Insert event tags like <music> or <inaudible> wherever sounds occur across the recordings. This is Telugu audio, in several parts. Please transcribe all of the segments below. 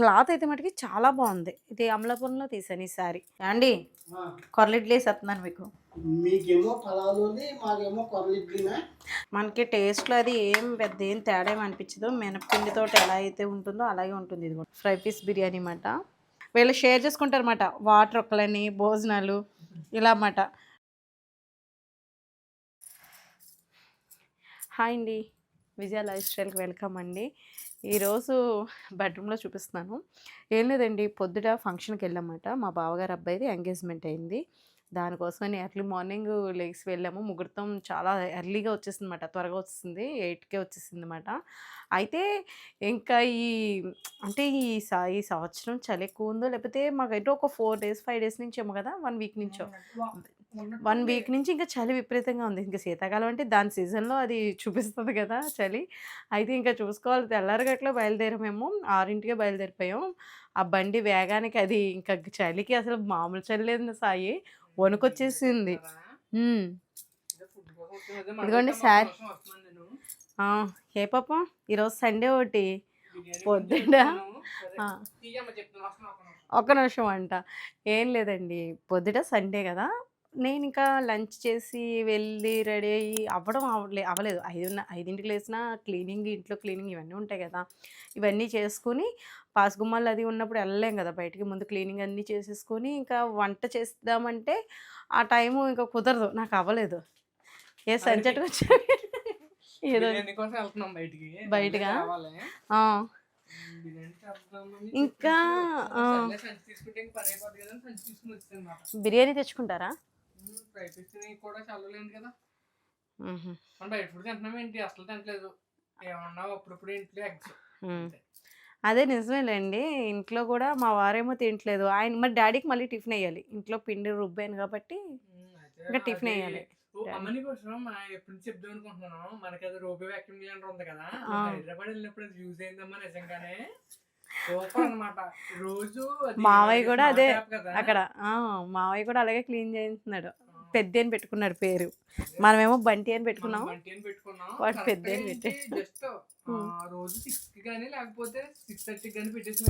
క్లాత్ అయితే మటుకి చాలా బాగుంది. ఇది అమలాపురంలో తీసాను ఈ సారీ. అండి కొరలిడ్లు వేసేస్తున్నాను మీకు. మీకేమో పలావులోది మాకేమో కొరలిడ్లీనా మనకి టేస్ట్లో అది ఏం పెద్ద ఏం తేడా ఏం అనిపించదు. మినప్పిండితో ఎలా అయితే ఉంటుందో అలాగే ఉంటుంది ఇది కూడా. ఫ్రై పీస్ బిర్యానీ అన్నమాట. వీళ్ళు షేర్ చేసుకుంటారన్నమాట వాటర్ ఒక్కలని భోజనాలు ఇలా అన్నమాట. హాయ్ అండి. విజయ లైఫ్ స్టైల్కి వెల్కమ్ అండి. ఈరోజు బెడ్రూమ్లో చూపిస్తున్నాను. ఏం లేదండి పొద్దుట ఫంక్షన్కి వెళ్ళామాట మా బావగారు అబ్బాయిది ఎంగేజ్మెంట్ అయింది. దానికోసమని ఎర్లీ మార్నింగ్ లేచి వెళ్ళాము. ముహూర్తం చాలా ఎర్లీగా వచ్చేసింది అనమాట త్వరగా వచ్చేసింది. ఎయిట్కే వచ్చేసింది అనమాట అయితే ఇంకా ఈ అంటే ఈ సా ఈ సంవత్సరం చలి ఎక్కువ ఉందో లేకపోతే మాకైతే ఒక ఫోర్ డేస్ ఫైవ్ డేస్ నుంచి ఏమో కదా వన్ వీక్ నుంచో. వన్ వీక్ నుంచి ఇంకా చలి విపరీతంగా ఉంది. ఇంకా శీతాకాలం అంటే దాని సీజన్లో అది చూపిస్తుంది కదా చలి. అయితే ఇంకా చూసుకోవాలి. తెల్లారగట్లో బయలుదేరామేమో. ఆరింటికే బయలుదేరిపోయాం. ఆ బండి వేగానికి అది ఇంకా చలికి అసలు మామూలు చలి లేదు సాయి వణుకొచ్చేసింది. ఇదిగోండి సార్. ఏ పాపం? ఈరోజు సండే ఒకటి. పొద్దున్న ఆ. ఒక్క నిమిషం అంట. ఏం లేదండి. పొద్దుట సండే కదా. నేను ఇంకా లంచ్ చేసి వెళ్ళి రెడీ అయ్యి అవ్వడం అవ్వలే అవ్వలేదు ఐదున్న ఐదింటికి లేచిన క్లీనింగ్ ఇంట్లో క్లీనింగ్ ఇవన్నీ ఉంటాయి కదా. ఇవన్నీ చేసుకుని పాసుగుమ్మాలు అది ఉన్నప్పుడు వెళ్ళలేం కదా. బయటికి ముందు క్లీనింగ్ అన్నీ చేసేసుకొని ఇంకా వంట చేద్దామంటే ఆ టైము ఇంకా కుదరదు. నాకు అవ్వలేదు. ఏ సంచటికి వచ్చా? <laughs> చేద్దామని ఇంకా, బిర్యానీ తెచ్చుకుంటారా? ఫ్రై కూడా చల్లలేదు కదా. మనం బయట ఫుడ్ తింటున్నాం ఏంటి? అసలు తింటలేదు ఏమన్నా అప్పుడప్పుడు ఇంట్లో ఎగ్స్. అదే నిజమేలేండి. ఇంట్లో కూడా మా వారేమో తింటలేదు ఆయన మరి డాడీకి మళ్ళీ టిఫిన్ వేయాలి. ఇంట్లో పిండి రుబ్బాను కాబట్టి ఇంకా టిఫిన్ వేయాలి. అమ్మని కోసం ఎప్పుడు చెప్దాం అనుకుంటున్నాను. మనకి అది రూపే వ్యాక్యూమ్ క్లీనర్ ఉంది కదా. హైదరాబాద్ వెళ్ళినప్పుడు అది యూజ్ అయిందమ్మా నిజంగానే. మావయ్య కూడా అదే. అక్కడ మావయ్య కూడా అలాగే క్లీన్ చేస్తున్నాడు పెద్ద అని పెట్టుకున్నాడు పేరు. మనమేమో బంటి అని పెట్టుకున్నాం. వాడు పెద్ద అని ఏంటి, పెట్టాడు. just ఉమ్. ఆ రోజు సిక్స్కి కానీ లేకపోతే సిక్స్ థర్టీ కానీ పెట్టేసి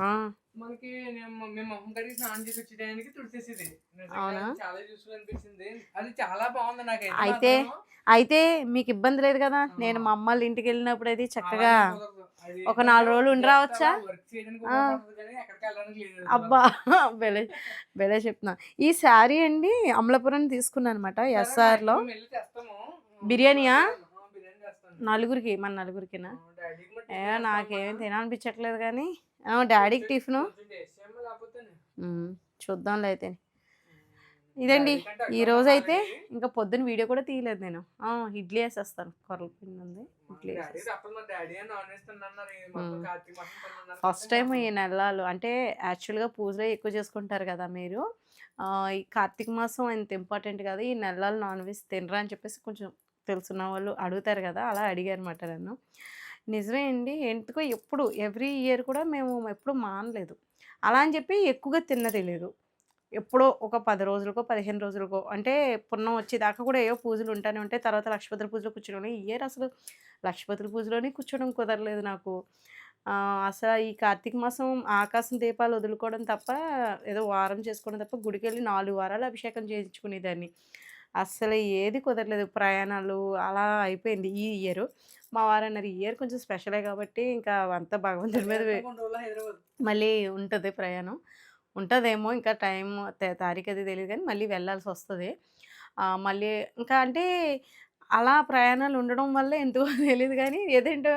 ఆ, మనకి నేను- మేము మొహం కడిగి స్నానం చేసి వచ్చే టైంకి తుడిచేసేది నిజంగా అవునా? అది చాలా యూస్ఫుల్ అనిపించింది. అది చాలా బాగుంది నాకు అయితే అయితే మీకు ఇబ్బంది లేదు కదా? నేను మా అమ్మ ఇంటికి వెళ్ళినప్పుడు అది చక్కగా ఒక నాలుగు రోజులు ఉండి రావచ్చా? అబ్బా బెలే బెలే చెప్తున్నా. ఈ శారీ అండి అమలాపురం తీసుకున్నాను అనమాట ఎస్ఆర్లో బిర్యానీయా? నలుగురికి మన నలుగురికినా? ఏ నాకేం తినాలనిపించట్లేదు కానీ. డాడీకి టిఫిను? చూద్దాంలే అయితే. ఇదండి. ఈ రోజు అయితే ఇంకా పొద్దున వీడియో కూడా తీయలేదు నేను. ఇడ్లీ వేసేస్తాను. కొరల పిండి ఉంది. ఇడ్లీ ఫస్ట్ టైం ఈ నెలలు. అంటే యాక్చువల్గా పూజలు ఎక్కువ చేసుకుంటారు కదా మీరు. ఈ కార్తీక మాసం ఎంత ఇంపార్టెంట్ కదా ఈ నెలలు నాన్ వెజ్ తినరా అని చెప్పేసి కొంచెం తెలుసున్న వాళ్ళు అడుగుతారు కదా అలా అడిగారు అనమాట నన్ను. నిజమే అండి. ఎందుకో ఎప్పుడు ఎవ్రీ ఇయర్ కూడా మేము ఎప్పుడు మానలేదు. అలా అని చెప్పి ఎక్కువగా తిన్నది లేదు. ఎప్పుడో ఒక పది రోజులకో పదిహేను రోజులకో అంటే పున్నం వచ్చేదాకా కూడా ఏవో పూజలు ఉంటానే ఉంటాయి. తర్వాత లక్షపతుల పూజలో కూర్చోడం ఈ ఇయర్ అసలు లక్షపతుల పూజలోనే కూర్చోవడం కుదరలేదు నాకు. అసలు ఈ కార్తీక మాసం ఆకాశం దీపాలు వదులుకోవడం తప్ప ఏదో వారం చేసుకోవడం తప్ప గుడికి వెళ్ళి నాలుగు వారాలు అభిషేకం చేయించుకునేదాన్ని. అస్సలు ఏది కుదరలేదు. ప్రయాణాలు అలా అయిపోయింది ఈ ఇయర్. మా వారు అన్నారు ఈ ఇయర్ కొంచెం స్పెషలే కాబట్టి ఇంకా అంతా భగవంతుడి మీద మళ్ళీ ఉంటుంది ప్రయాణం. ఉంటుందేమో ఇంకా టైం తే- తారీఖు అది తెలియదు కానీ మళ్ళీ వెళ్ళాల్సి వస్తుంది మళ్ళీ ఇంకా అంటే అలా ప్రయాణాలు ఉండడం వల్ల ఎందుకో <laughs> తెలియదు కానీ ఏదేంటో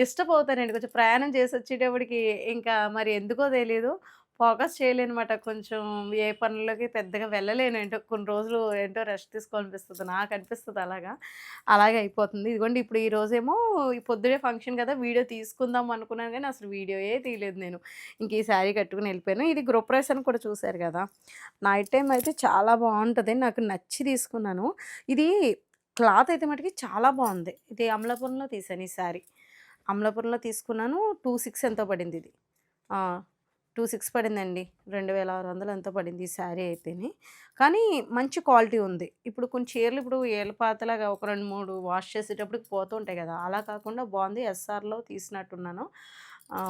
డిస్టర్బ్ అవుతానండి కొంచెం ప్రయాణం చేసి వచ్చేటప్పటికి ఇంకా మరి ఎందుకో తెలియదు ఫోకస్ చేయలేనమాట. కొంచెం ఏ పనులకి పెద్దగా వెళ్ళలేను ఏంటో కొన్ని రోజులు ఏంటో రెస్ట్ తీసుకోవాలనిపిస్తుంది. నాకు అనిపిస్తుంది అలాగా. అలాగే అయిపోతుంది. ఇదిగోండి ఇప్పుడు ఈ రోజేమో ఈ పొద్దునే ఫంక్షన్ కదా వీడియో తీసుకుందాం అనుకున్నాను కానీ అసలు వీడియోయే తీయలేదు నేను. ఇంక ఈ శారీ కట్టుకుని వెళ్ళిపోయాను. ఇది గ్రూప్ అని కూడా చూశారు కదా. నైట్ టైం అయితే చాలా బాగుంటుంది. నాకు నచ్చి తీసుకున్నాను. ఇది క్లాత్ అయితే మటుకి చాలా బాగుంది. ఇది అమలాపురంలో తీసాను ఈ శారీ. అమలాపురంలో తీసుకున్నాను. టూ సిక్స్ ఎంతో పడింది ఇది. టూ సిక్స్ పడిందండి. రెండు వేల ఆరు వందలు ఎంతో పడింది ఈ శారీ అయితేనే. కానీ మంచి క్వాలిటీ ఉంది. ఇప్పుడు కొన్ని చీరలు ఇప్పుడు ఏలపాతలాగా ఒక రెండు మూడు వాష్ చేసేటప్పుడు పోతూ ఉంటాయి కదా! అలా కాకుండా బాగుంది. ఎస్ఆర్లో తీసినట్టున్నాను.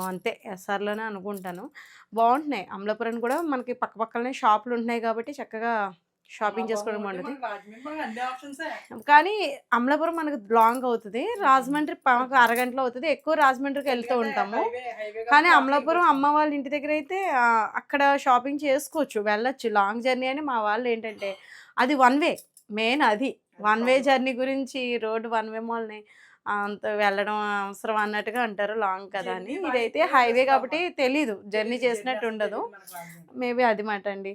అంతే. ఎస్ఆర్లోనే అనుకుంటాను. బాగుంటున్నాయి. అమలాపురం కూడా మనకి పక్కపక్కలనే షాపులు ఉంటున్నాయి కాబట్టి చక్కగా షాపింగ్ చేసుకోవడం ఆప్షన్స్. కానీ అమలాపురం మనకు లాంగ్ అవుతుంది. రాజమండ్రి మాకు అరగంటలో అవుతుంది. ఎక్కువ రాజమండ్రికి వెళ్తూ ఉంటాము. కానీ అమలాపురం అమ్మ వాళ్ళ ఇంటి దగ్గర అయితే అక్కడ షాపింగ్ చేసుకోవచ్చు వెళ్ళొచ్చు. లాంగ్ జర్నీ అని మా వాళ్ళు ఏంటంటే అది వన్ వే మెయిన్ అది. వన్ వే జర్నీ గురించి రోడ్డు వన్ వే మాల్ని అంత వెళ్ళడం అవసరం అన్నట్టుగా అంటారు లాంగ్ కదా అని. ఇదైతే హైవే కాబట్టి తెలీదు. జర్నీ చేసినట్టు ఉండదు. మేబీ అది మాట అండి.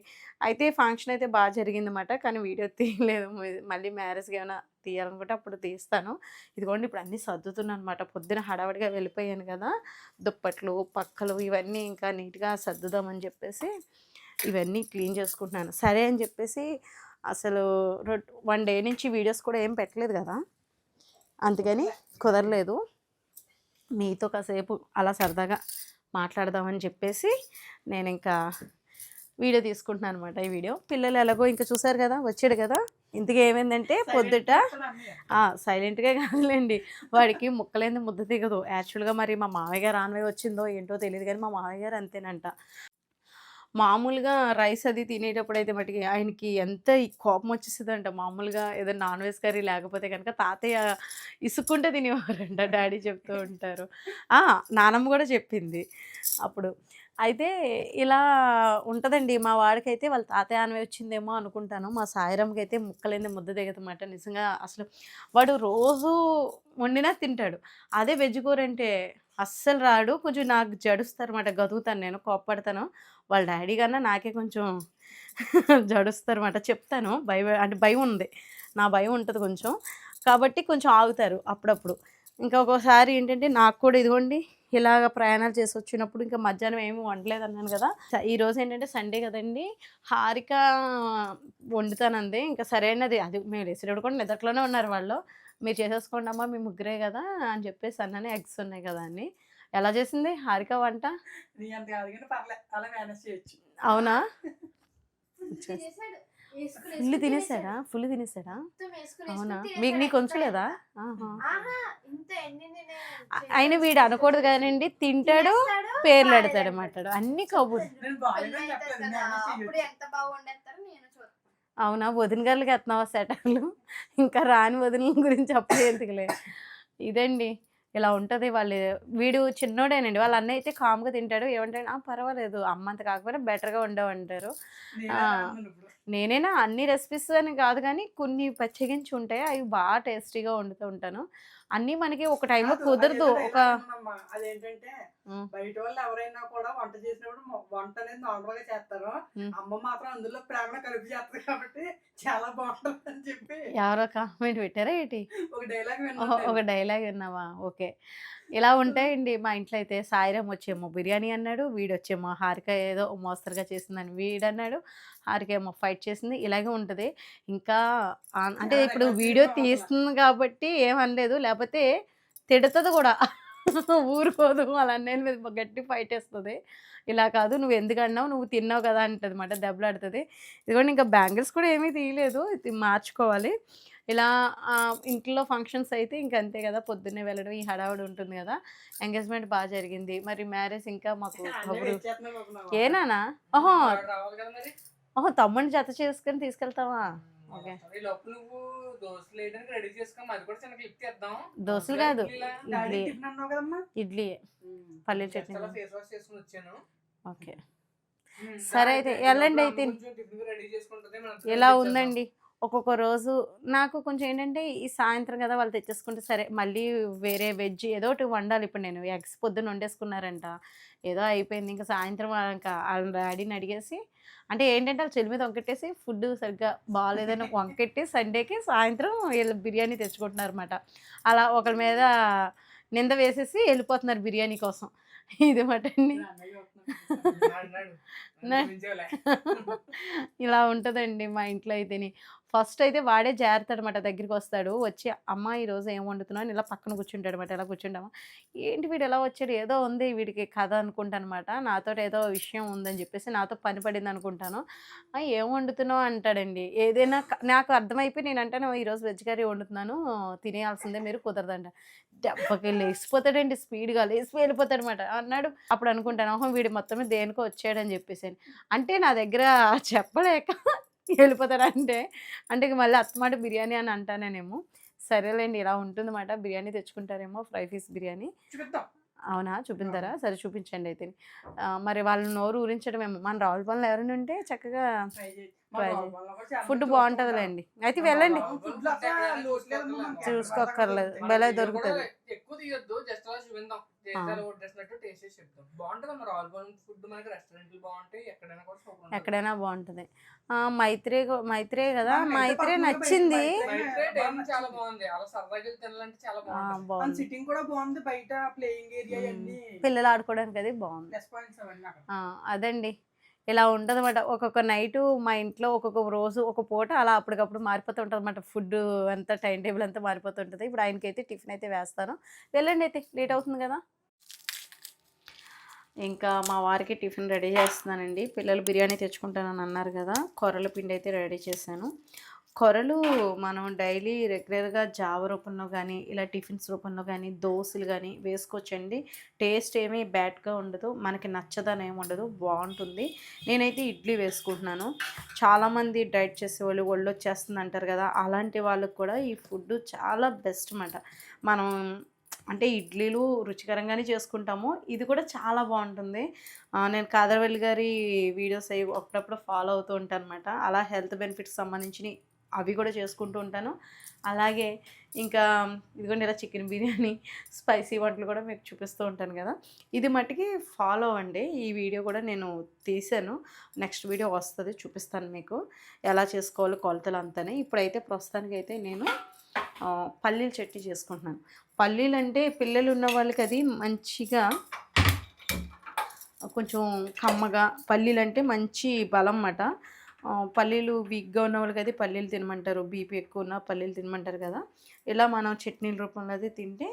అయితే ఫంక్షన్ అయితే బాగా జరిగిందన్నమాట. కానీ వీడియో తీయలేదు. మళ్ళీ మ్యారేజ్కి ఏమైనా తీయాలనుకుంటే అప్పుడు తీస్తాను. ఇదిగోండి ఇప్పుడు అన్నీ సర్దుతున్నాను అనమాట పొద్దున హడావడిగా వెళ్ళిపోయాను కదా. దుప్పట్లు పక్కలు ఇవన్నీ ఇంకా నీట్గా సర్దుదామని చెప్పేసి ఇవన్నీ క్లీన్ చేసుకుంటున్నాను. సరే అని చెప్పేసి అసలు వన్ డే నుంచి వీడియోస్ కూడా ఏం పెట్టలేదు కదా. అందుకని కుదరలేదు. మీతో కాసేపు అలా సరదాగా మాట్లాడదామని చెప్పేసి నేను ఇంకా వీడియో తీసుకుంటున్నాను అనమాట ఈ వీడియో. పిల్లలు ఎలాగో ఇంకా చూసారు కదా వచ్చాడు కదా. ఇంతకీ ఏమైందంటే పొద్దుట సైలెంట్గా కాదులేండి. వాడికి ముక్కలేంది ముద్ద దిగదు. యాక్చువల్గా మరి మా మామయ్య గారు ఆన్వే వచ్చిందో ఏంటో తెలియదు కానీ మా మామయ్య గారు అంతేనంట. మామూలుగా రైస్ అది తినేటప్పుడు అయితే మటుకి ఆయనకి ఎంత కోపం వచ్చేస్తుందంట. మామూలుగా ఏదైనా నాన్ వెజ్ కర్రీ లేకపోతే కనుక తాతయ్య ఇసుక్కుంటే తినేవారంట. డాడీ చెప్తూ ఉంటారు. నానమ్మ కూడా చెప్పింది అప్పుడు. అయితే ఇలా ఉంటుందండి. మా వాడికైతే వాళ్ళ తాతయ్య అనవి వచ్చిందేమో అనుకుంటాను. మా సాయిరామ్కి అయితే ముక్కలేంది ముద్ద దిగదన్నమాట. నిజంగా అసలు వాడు రోజు వండినా తింటాడు. అదే వెజ్ కూర అంటే అస్సలు రాడు. కొంచెం నాకు జడుస్తారన్నమాట. గదుగుతాను నేను. కోప్పడతాను. వాళ్ళ డాడీ కన్నా నాకే కొంచెం జడుస్తారన్నమాట. చెప్తాను. భయం అంటే భయం ఉంది. నా భయం ఉంటుంది కొంచెం. కాబట్టి కొంచెం ఆగుతారు అప్పుడప్పుడు. ఇంకా ఒక్కోసారి ఏంటంటే నాకు కూడా ఇదిగోండి ఇలాగ ప్రయాణాలు చేసి వచ్చినప్పుడు ఇంకా మధ్యాహ్నం ఏమి వండలేదు అన్నాను కదా. ఈరోజు ఈ రోజు ఏంటంటే సండే కదండి. హారిక వండుతానంది. ఇంకా సరైనది. అది మేము వేసేటప్పుడు కూడా నిద్రలోనే ఉన్నారు వాళ్ళు. మీరు చేసేసుకోండి అమ్మా మీ ముగ్గురే కదా అని చెప్పేసి అన్నాను ఎగ్స్ ఉన్నాయి కదా అని. ఎలా చేసింది? హారిక వంట? అవునా? ఫుల్ తినేసాడా? ఫుల్ తినేసాడా? అవునా? మీకు నీకు. ఉంచలేదా? అయిన వీడు అనకూడదు కానండి తింటాడు పేర్లు. పెడతాడు అన్నమాట. అన్ని కబుర్లు. చెప్పలేదు చూస్తాను అవునా? వదిన గారికి ఎత్తున్నావా సెటర్లు? ఇంకా రాని వదిన గురించి అప్పుడే ఎందుకులే ఇదండి. ఇలా ఉంటుంది వాళ్ళు. వీడు చిన్నోడేనండి. వాళ్ళ అన్నయ్య అయితే కామ్గా తింటాడు. ఏమంటాడు "ఆ, పర్వాలేదు. అమ్మ అంత కాకపోయినా బెటర్గా ఉండవంటారు. నేనైనా? అన్ని రెసిపీస్ అని కాదు కానీ కొన్ని ప్రత్యేకించి ఉంటాయి అవి బాగా టేస్టీగా వండుతూ ఉంటాను. అన్నీ మనకి ఒక టైంలో కాదు, కుదరదు. ఒక. అదేంటంటే. బయట వాళ్ళు ఎవరైనా కూడా వంట చేసినప్పుడు వంట అనేది నార్మల్గా చేస్తారు. అమ్మ మాత్రం అందులో ప్రేమ కలిపి చేస్తారు కాబట్టి చాలా బాగుంటుంది అని చెప్పి. ఎవరో కామెంట్ పెట్టారా ఏంటి? ఒక డైలాగ్ ఒక డైలాగ్ విన్నావా? ఓకే. ఇలా ఉంటాయండి మా ఇంట్లో అయితే. సాయిరామ్ వచ్చేమో బిర్యానీ అన్నాడు వీడు వచ్చేమో హారిక ఏదో మోస్తరుగా చేసిందని వీడు ఏమో ఫైట్ చేసింది. ఇలాగే ఉంటుంది. ఇంకా అంటే ఇప్పుడు వీడియో. తీస్తుంది కాబట్టి ఏమనలేదు. లేకపోతే తిడుతుంది కూడా. <laughs> ఊరుకోదు. వాళ్ళ అన్నయ్య మీద గట్టి ఫైట్ వేస్తుంది. ఇలా కాదు. నువ్వు ఎందుకు అన్నావు నువ్వు తిన్నావు కదా అంటది అనమాట దెబ్బలాడుతుంది. ఇదిగోండి ఇంకా బ్యాంగిల్స్ కూడా ఏమీ తీయలేదు. ఇది మార్చుకోవాలి. ఇలా ఇంట్లో ఫంక్షన్స్ అయితే ఇంక అంతే కదా. పొద్దున్నే వెళ్ళడం ఈ హడావుడి ఉంటుంది కదా. ఎంగేజ్మెంట్ బాగా జరిగింది. మరి మ్యారేజ్ ఇంకా మాకు <laughs> ఏనానా ఓహో! ఓహో తమ్ముడిని జత చేసుకొని తీసుకెళ్తావా ఓకే. నువ్వు దోశలు వేయడానికి రెడీ చేసుకో అది కూడా చిన్న క్లిప్ తీద్దాం దోశలు కాదు? ఇడ్లీ. ఇడ్లీ పల్లీల చట్నీ. అలా ఫేస్ వాష్ చేసుకుని వచ్చాను ఓకే సరే అయితే వెళ్ళండి అయితే. ఇలా తెచ్చేద్దాం. ఉందండి ఒక్కొక్క రోజు నాకు కొంచెం ఏంటంటే ఈ సాయంత్రం కదా వాళ్ళు తెచ్చేసుకుంటే సరే మళ్ళీ వేరే వెజ్ ఏదో ఒకటి వండాలి ఇప్పుడు నేను ఎగ్స్ పొద్దున్న వండేసుకున్నారంట ఏదో అయిపోయింది. ఇంకా సాయంత్రం ఇంకా వాళ్ళ డాడీని అడిగేసి అంటే ఏంటంటే వాళ్ళ చెల్లి మీద వంకెట్టేసి ఫుడ్ సరిగ్గా బాగాలేదని వంకెట్టి సండేకి సాయంత్రం వీళ్ళు బిర్యానీ తెచ్చుకుంటున్నారు అనమాట అలా ఒకరి మీద నింద వేసేసి వెళ్ళిపోతున్నారు బిర్యానీ కోసం. ఇది మాట అండి. <laughs> ఇలా ఉంటుందండి మా ఇంట్లో అయితేని. ఫస్ట్ అయితే వాడే జారుతాడు అనమాట దగ్గరికి వస్తాడు. వచ్చి అమ్మ ఈ రోజు ఏం వండుతున్నావు? అని ఇలా పక్కన కూర్చుంటాడు అనమాట ఇలా కూర్చుంటామా ఏంటి వీడు ఎలా వచ్చాడు? ఏదో ఉంది వీడికి కథ అనుకుంటాను అనమాట నాతో ఏదో విషయం ఉందని చెప్పేసి నాతో పని పడింది అనుకుంటాను. ఏం వండుతున్నావు? అంటాడండి. ఏదైనా నాకు అర్థమైపోయి నేను అంటాను ఈరోజు వెజ్ కర్రీ వండుతున్నాను తినేయాల్సిందే మీరు కుదరదంట. దెబ్బకి లేచిపోతాడండి స్పీడ్గా లేచి వెళ్ళిపోతాడు అనమాట అన్నాడు. అప్పుడు అనుకుంటాను ఓహో వీడు మొత్తమే దేనికో వచ్చాడని చెప్పేసి అంటే నా దగ్గర చెప్పలేక వెళ్ళిపోతాడు అంటే? అంటే ఇక మళ్ళీ అత్తమాట బిర్యానీ అని అంటానేమో సరేలేండి ఇలా ఉంటుందన్నమాట. బిర్యానీ తెచ్చుకుంటారేమో ఫ్రై పీస్ బిర్యానీ. అవునా? చూపించారా? సరే చూపించండి అయితే. మరి వాళ్ళు నోరు ఊరించడమేమో. మన రావుల పనులు ఎవరైనా ఉంటే చక్కగా ఫుడ్ బాగుంటుందిలేండి. అయితే వెళ్ళండి. చూసుకోక్కర్లేదు భలే దొరుకుతుంది ఎక్కువ తీయొద్దు. జస్ట్ అలా చూపిందాం ఎక్కడైనా బాగుంటుంది. ఆ, మైత్రే మైత్రే కదా? మైత్రే నచ్చింది. పిల్లలు ఆడుకోవడానికి అది బాగుంది. అదండి. ఇలా ఉంటుంది అనమాట ఒక్కొక్క నైట్ మా ఇంట్లో ఒక్కొక్క రోజు ఒక పూట అలా అప్పటికప్పుడు మారిపోతూ ఉంటుంది అనమాట ఫుడ్ అంతా టైం టేబుల్ అంతా మారిపోతుంటుంది ఇప్పుడు ఆయనకైతే టిఫిన్ అయితే వేస్తాను. వెళ్ళండి అయితే లేట్ అవుతుంది కదా. ఇంకా మా వారికి టిఫిన్ రెడీ చేస్తున్నానండి. పిల్లలు బిర్యానీ తెచ్చుకుంటానని అన్నారు కదా. కొర్రల పిండి అయితే రెడీ చేశాను. కొరలు మనం డైలీ రెగ్యులర్గా జావ రూపంలో కానీ ఇలా టిఫిన్స్ రూపంలో కానీ దోశలు కానీ వేసుకోవచ్చండి. టేస్ట్ ఏమీ బ్యాడ్గా ఉండదు. మనకి నచ్చదని ఏమి ఉండదు. బాగుంటుంది నేనైతే ఇడ్లీ వేసుకుంటున్నాను. చాలామంది డైట్ చేసేవాళ్ళు ఒళ్ళు వచ్చేస్తుంది అంటారు కదా! అలాంటి వాళ్ళకి కూడా ఈ ఫుడ్ చాలా బెస్ట్ అన్నమాట. మనం అంటే ఇడ్లీలు రుచికరంగానే చేసుకుంటాము. ఇది కూడా చాలా బాగుంటుంది నేను కాదరవల్లి గారి వీడియోస్ అవి అప్పుడప్పుడు ఫాలో అవుతూ ఉంటాను అనమాట అలా హెల్త్ బెనిఫిట్స్ సంబంధించిన అవి కూడా చేసుకుంటూ ఉంటాను. అలాగే ఇంకా ఇదిగోండి ఇలా చికెన్ బిర్యానీ స్పైసీ వంటలు కూడా మీకు చూపిస్తూ ఉంటాను కదా. ఇది మట్టుకి ఫాలో అండి ఈ వీడియో కూడా నేను తీసాను. నెక్స్ట్ వీడియో వస్తుంది చూపిస్తాను మీకు. ఎలా చేసుకోవాలో కొలతలు అంతానే. ఇప్పుడైతే ప్రస్తుతానికి అయితే నేను పల్లీలు చట్నీ చేసుకుంటున్నాను. పల్లీలు అంటే పిల్లలు ఉన్న వాళ్ళకి అది మంచిగా కొంచెం కమ్మగా పల్లీలు అంటే మంచి బలం అన్నమాట. పల్లీలు వీక్గా ఉన్న వాళ్ళకి అయితే పల్లీలు తినమంటారు. బీపీ ఎక్కువ ఉన్న పల్లీలు తినమంటారు కదా. ఇలా మనం చట్నీల రూపంలో అది తింటే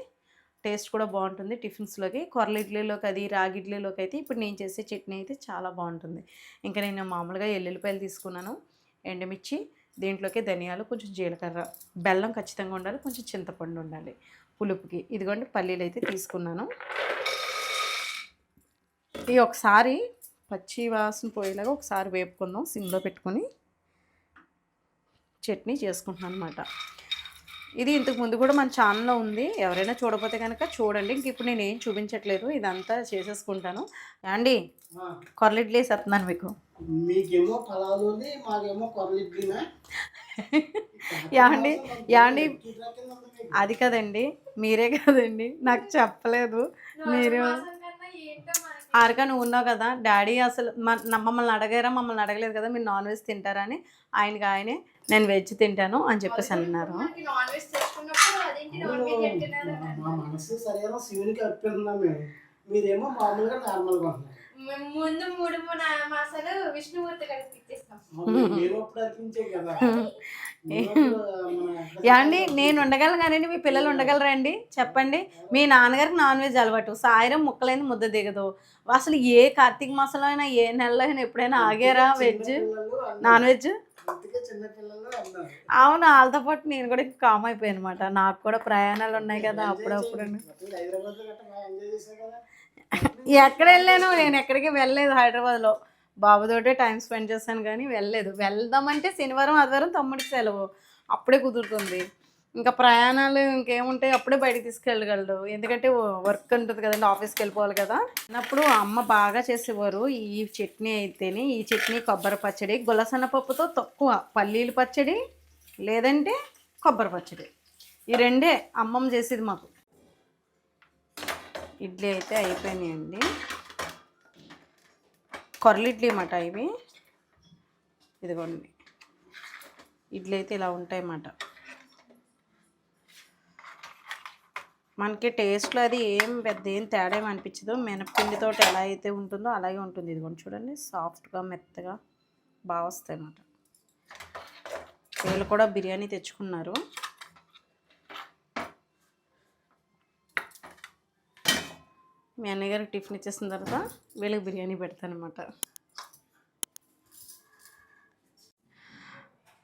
టేస్ట్ కూడా బాగుంటుంది. టిఫిన్స్లోకి కొరల ఇడ్లీలోకి అది రాగి ఇడ్లీలోకి అయితే ఇప్పుడు నేను చేసే చట్నీ అయితే చాలా బాగుంటుంది. ఇంకా నేను మామూలుగా ఎల్లుల్లిపాయలు తీసుకున్నాను ఎండుమిర్చి దీంట్లోకి ధనియాలు కొంచెం జీలకర్ర బెల్లం ఖచ్చితంగా ఉండాలి కొంచెం చింతపండు ఉండాలి పులుపుకి. ఇదిగోండి పల్లీలు అయితే తీసుకున్నాను. ఇది ఒకసారి పచ్చి వాసన పోయేలాగా ఒకసారి వేపుకుందాం సిమ్లో పెట్టుకొని చట్నీ చేసుకుంటున్నాను అనమాట ఇది ఇంతకు ముందు కూడా మన ఛానల్లో ఉంది. ఎవరైనా చూడకపోతే కనుక చూడండి. ఇంక ఇప్పుడు నేను ఏం చూపించట్లేదు. ఇదంతా చేసేసుకుంటాను. అండి ఆ, కొరలు ఇడ్లీ వేసేస్తున్నాను మీకు. మీకేమో పలావులోని మాకేమో కొరలు ఇడ్లీనా <laughs> యాండి యాండి. అది కదండి. మీరే కదండి. నాకు చెప్పలేదు. మీరు ఆరక నువ్వు ఉన్నావు కదా డాడీ అసలు మమ్మల్ని అడగారా? మమ్మల్ని అడగలేదు కదా మీరు నాన్ వెజ్ తింటారా అని. ఆయనకి ఆయనే నేను వెజ్ తింటాను అని చెప్పేసి అన్నారు. మీరేమో మామూలుగా నార్మల్గా ముందు మూడు మూడు మాసాలు విష్ణుమూర్తి గారికి యాండి నేను ఉండగలను కానీ మీ పిల్లలు ఉండగలరా అండి చెప్పండి. మీ నాన్నగారికి నాన్ వెజ్ అలవాటు. సాయంత్రం ముక్కలైన ముద్ద దిగదు. అసలు ఏ కార్తీక మాసంలో అయినా ఏ నెలలో అయినా ఎప్పుడైనా ఆగారా వెజ్. Non veg? అవును వాళ్ళతో పాటు నేను కూడా కామ్ అయిపోయాను అనమాట నాకు కూడా ప్రయాణాలు ఉన్నాయి కదా అప్పుడప్పుడు ఎక్కడ వెళ్ళాను నేను ఎక్కడికి వెళ్ళలేదు హైదరాబాద్లో. బాబుతోటే టైం స్పెండ్ చేశాను కానీ వెళ్ళలేదు. వెళ్దామంటే శనివారం ఆదివారం తమ్ముడికి సెలవు. అప్పుడే కుదురుతుంది. ఇంకా ప్రయాణాలు ఇంకేముంటాయి అప్పుడే బయటికి తీసుకెళ్ళగలడు. ఎందుకంటే వర్క్ ఉంటుంది కదండి ఆఫీస్కి వెళ్ళిపోవాలి కదా. అన్నప్పుడు అమ్మ బాగా చేసేవారు. ఈ చట్నీ అయితేనే ఈ చట్నీ కొబ్బరి పచ్చడి గులసన్న పప్పుతో తక్కువ. పల్లీలు పచ్చడి లేదంటే కొబ్బరి పచ్చడి. ఈ రెండే అమ్మమ్మ చేసేది మాకు. ఇడ్లీ అయితే అయిపోయినాయండి. కొరలు ఇడ్లీ అన్నమాట ఇవి. ఇదిగోండి. ఇడ్లీ అయితే ఇలా ఉంటాయి అన్నమాట. మనకి టేస్ట్లో అది ఏం పెద్ద ఏం తేడా ఏం అనిపించదు. మినప్పిండితో ఎలా అయితే ఉంటుందో అలాగే ఉంటుంది. ఇదిగోండి చూడండి సాఫ్ట్గా మెత్తగా బాగా వస్తాయి అన్నమాట. వీళ్ళు కూడా బిర్యానీ తెచ్చుకున్నారు. మీ అన్నయ్య గారికి టిఫిన్ ఇచ్చేసిన తర్వాత వీళ్ళకి బిర్యానీ పెడతాను అనమాట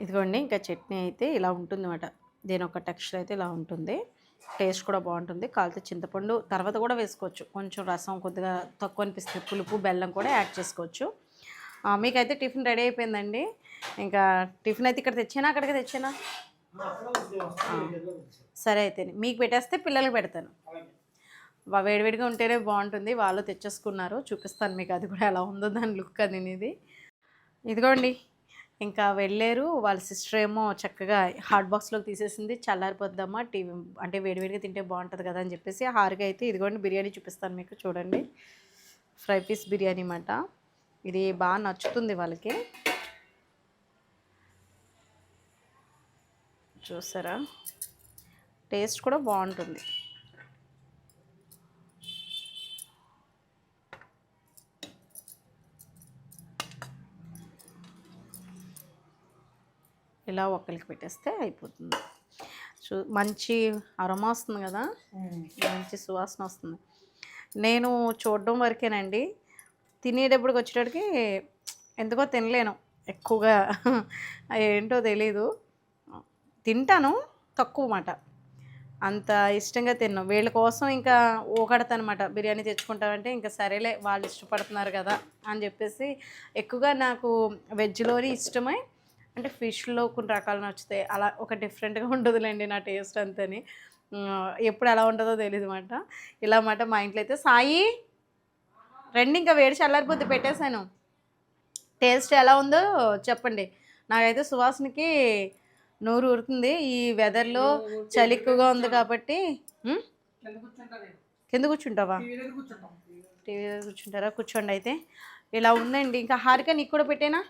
ఇదిగోండి ఇంకా చట్నీ అయితే ఇలా ఉంటుంది అనమాట దీని ఒక టెక్స్చర్ అయితే ఇలా ఉంటుంది. టేస్ట్ కూడా బాగుంటుంది. కాలితే చింతపండు తర్వాత కూడా వేసుకోవచ్చు. కొంచెం రసం కొద్దిగా తక్కువ అనిపిస్తుంది పులుపు బెల్లం కూడా యాడ్ చేసుకోవచ్చు. మీకైతే టిఫిన్ రెడీ అయిపోయిందండి. ఇంకా టిఫిన్ అయితే ఇక్కడ తెచ్చానా అక్కడికి తెచ్చానా? సరే అయితే మీకు పెట్టేస్తే పిల్లలకి పెడతాను. వేడివేడిగా ఉంటేనే బాగుంటుంది. వాళ్ళు తెచ్చేసుకున్నారు. చూపిస్తాను మీకు అది కూడా ఎలా ఉందో దాని లుక్ అది ఇది ఇదిగోండి. ఇంకా వెళ్ళారు. వాళ్ళ సిస్టర్ ఏమో చక్కగా హాట్ బాక్స్లోకి తీసేసింది. చల్లారిపోద్దామా టీవీ అంటే వేడివేడిగా తింటే బాగుంటుంది కదా అని చెప్పేసి హారిగా అయితే ఇదిగోండి బిర్యానీ చూపిస్తాను మీకు చూడండి. ఫ్రై పీస్ బిర్యానీ అన్నమాట. ఇది బాగా నచ్చుతుంది వాళ్ళకి. చూసారా? టేస్ట్ కూడా బాగుంటుంది. ఇలా ఒక్కరికి పెట్టేస్తే అయిపోతుంది. చూ మంచి అరమా వస్తుంది కదా? మంచి సువాసన వస్తుంది. నేను చూడడం వరకేనండి. తినేటప్పటికి వచ్చేటప్పటికి ఎందుకో తినలేను. ఎక్కువగా <laughs> ఏంటో తెలీదు. తింటాను తక్కువ మాట. అంత ఇష్టంగా తిన్నాం. వీళ్ళ కోసం ఇంకా ఊకడతనమాట బిర్యానీ తెచ్చుకుంటామంటే ఇంకా సరేలే వాళ్ళు ఇష్టపడుతున్నారు కదా అని చెప్పేసి ఎక్కువగా నాకు వెజ్లోని ఇష్టమై. అంటే ఫిష్లో కొన్ని రకాలు నచ్చుతాయి. అలా ఒక డిఫరెంట్గా ఉండదులేండి నా టేస్ట్ అంతని. ఎప్పుడు ఎలా ఉంటుందో తెలియదు మాట ఇలా మాట మా ఇంట్లో అయితే. సాయి! రండి ఇంకా వేడి చల్లారిపోతే పెట్టేశాను. టేస్ట్ ఎలా ఉందో చెప్పండి. నాకైతే సువాసనకి నోరు ఊరుతుంది. ఈ వెదర్లో చలి ఎక్కువగా ఉంది కాబట్టి. కింద కూర్చుంటావా? టీవీ దగ్గర కూర్చుంటారా? కూర్చోండి అయితే. ఇలా ఉందండి. ఇంకా హారిక నీకు కూడా పెట్టేనా?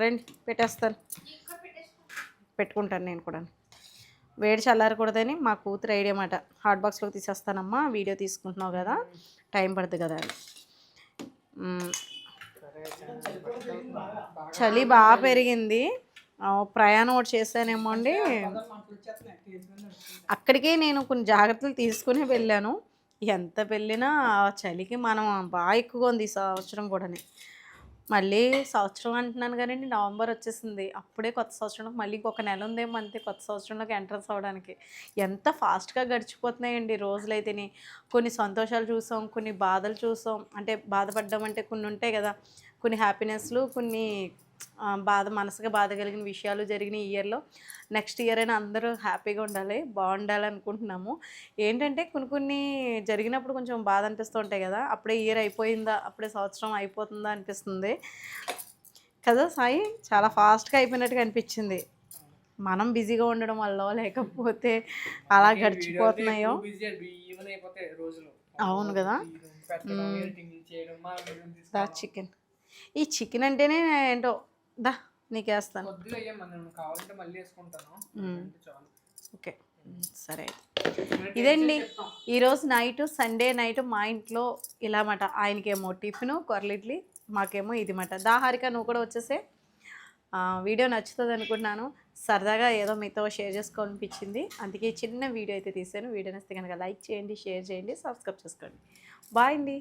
రండి పెట్టేస్తాను. పెట్టుకుంటాను నేను కూడా వేడి చల్లారకూడదని మా కూతురు ఐడియా మాట. హాట్ బాక్స్లోకి తీసేస్తానమ్మా వీడియో తీసుకుంటున్నావు కదా టైం పడుతుంది కదా అని. చలి బాగా పెరిగింది. ప్రయాణం ఒకటి చేశానేమో అండి. అక్కడికే అక్కడికి నేను కొన్ని జాగ్రత్తలు తీసుకుని వెళ్ళాను. ఎంత వెళ్ళినా ఆ చలికి మనం బాగా ఎక్కువగా ఉంది ఈ సంవత్సరం కూడానే. మళ్ళీ సంవత్సరం అంటున్నాను కానీ నవంబర్ వచ్చేసింది. అప్పుడే కొత్త సంవత్సరం మళ్ళీ ఇంకొక నెల ఉందేమో అంతే కొత్త సంవత్సరంలోకి ఎంట్రన్స్ అవ్వడానికి. ఎంత ఫాస్ట్గా గడిచిపోతున్నాయండి రోజులైతేనే. కొన్ని సంతోషాలు చూసాం కొన్ని బాధలు చూసాం. అంటే బాధపడ్డాం అంటే కొన్ని ఉంటాయి కదా కొన్ని హ్యాపీనెస్లు కొన్ని బాధ మనసుగా బాధ కలిగిన విషయాలు జరిగిన ఈ ఇయర్లో నెక్స్ట్ ఇయర్ అయినా అందరూ హ్యాపీగా ఉండాలి బాగుండాలి అనుకుంటున్నాము. ఏంటంటే కొన్ని కొన్ని జరిగినప్పుడు కొంచెం బాధ అనిపిస్తూ ఉంటాయి కదా అప్పుడే ఇయర్ అయిపోయిందా అప్పుడే సంవత్సరం అయిపోతుందా అనిపిస్తుంది. కదా సాయి చాలా ఫాస్ట్గా అయిపోయినట్టుగా అనిపించింది. మనం బిజీగా ఉండడం వల్ల లేకపోతే అలా గడిచిపోతున్నాయో? అవును కదా? తీసుకోవడం. చికెన్ ఈ చికెన్ అంటేనే ఏంటో దా నీకేస్తాను. ఓకే సరే. ఇదండి. ఈరోజు నైట్ సండే నైట్ మా ఇంట్లో ఇలా మాట ఆయనకేమో టిఫిన్ కొరలిడ్లీ మాకేమో ఇది మాట దాహారిక నువ్వు కూడా వచ్చేసే. వీడియో నచ్చుతుంది అనుకుంటున్నాను. సరదాగా ఏదో మీతో షేర్ చేసుకోవాలనిపించింది. అందుకే ఈ చిన్న వీడియో అయితే తీసాను. వీడియో నచ్చితే కనుక లైక్ చేయండి షేర్ చేయండి సబ్స్క్రైబ్ చేసుకోండి. బాయ్ అండి.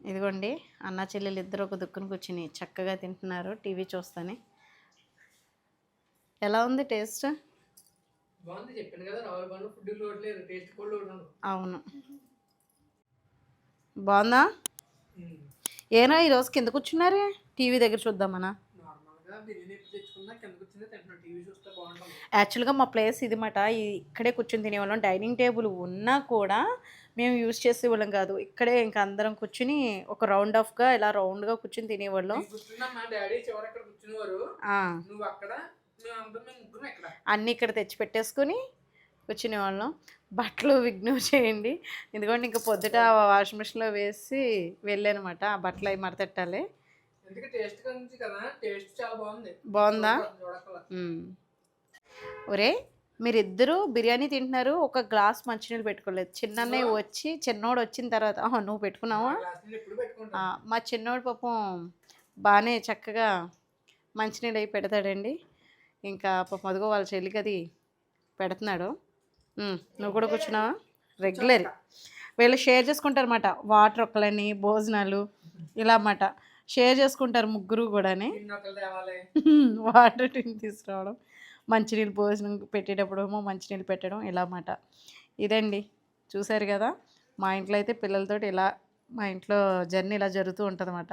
ఇదిగోండి అన్న చెల్లెలు ఇద్దరు ఒక దుక్కును కూర్చుని చక్కగా తింటున్నారు టీవీ చూస్తానే. ఎలా ఉంది టేస్ట్? అవును. బాగుందా? ఏనా ఈరోజు కింద కూర్చున్నారే? టీవీ దగ్గర చూద్దామనా? యాక్చువల్గా మా ప్లేస్ ఇది మాట ఇక్కడే కూర్చొని తినేవాళ్ళం డైనింగ్ టేబుల్ ఉన్నా కూడా మేము యూజ్ చేసేవాళ్ళం కాదు. ఇక్కడే ఇంకా అందరం కూర్చుని ఒక రౌండ్ ఆఫ్గా ఇలా రౌండ్గా కూర్చుని తినేవాళ్ళం. అన్నీ ఇక్కడ తెచ్చి పెట్టేసుకుని కూర్చునేవాళ్ళం. బట్టలు విఘ్నం చేయండి. ఎందుకంటే ఇంకా పొద్దుట వాషింగ్ మిషన్లో వేసి వెళ్ళానమాట. ఆ బట్టలు అవి మడతెట్టాలి బాగుంది. ఒరే మీరిద్దరూ బిర్యానీ తింటున్నారు ఒక గ్లాస్ మంచినీళ్ళు పెట్టుకోలేదు. చిన్నన్నయ్య వచ్చి చిన్నోడు వచ్చిన తర్వాత నువ్వు పెట్టుకున్నావా? మా చిన్నోడు పాపం బాగానే చక్కగా మంచినీళ్ళు అవి పెడతాడండి. ఇంకా పాపం అదిగో వాళ్ళ చెల్లికి అది పెడుతున్నాడు. నువ్వు కూడా కూర్చున్నావా? రెగ్యులర్ వీళ్ళు షేర్ చేసుకుంటారు అన్నమాట వాటర్ ఒక్కలని భోజనాలు ఇలా అన్నమాట. షేర్ చేసుకుంటారు ముగ్గురు కూడాని. తేవాలి. <laughs> వాటర్ టిన్ తీసుకురావడం. మంచినీళ్ళు భోజనం పెట్టేటప్పుడు ఏమో మంచినీళ్ళు పెట్టడం ఇలా అన్నమాట ఇదండి. చూశారు కదా? మా ఇంట్లో అయితే పిల్లలతోటి ఇలా మా ఇంట్లో జర్నీ ఇలా జరుగుతూ ఉంటుందన్నమాట.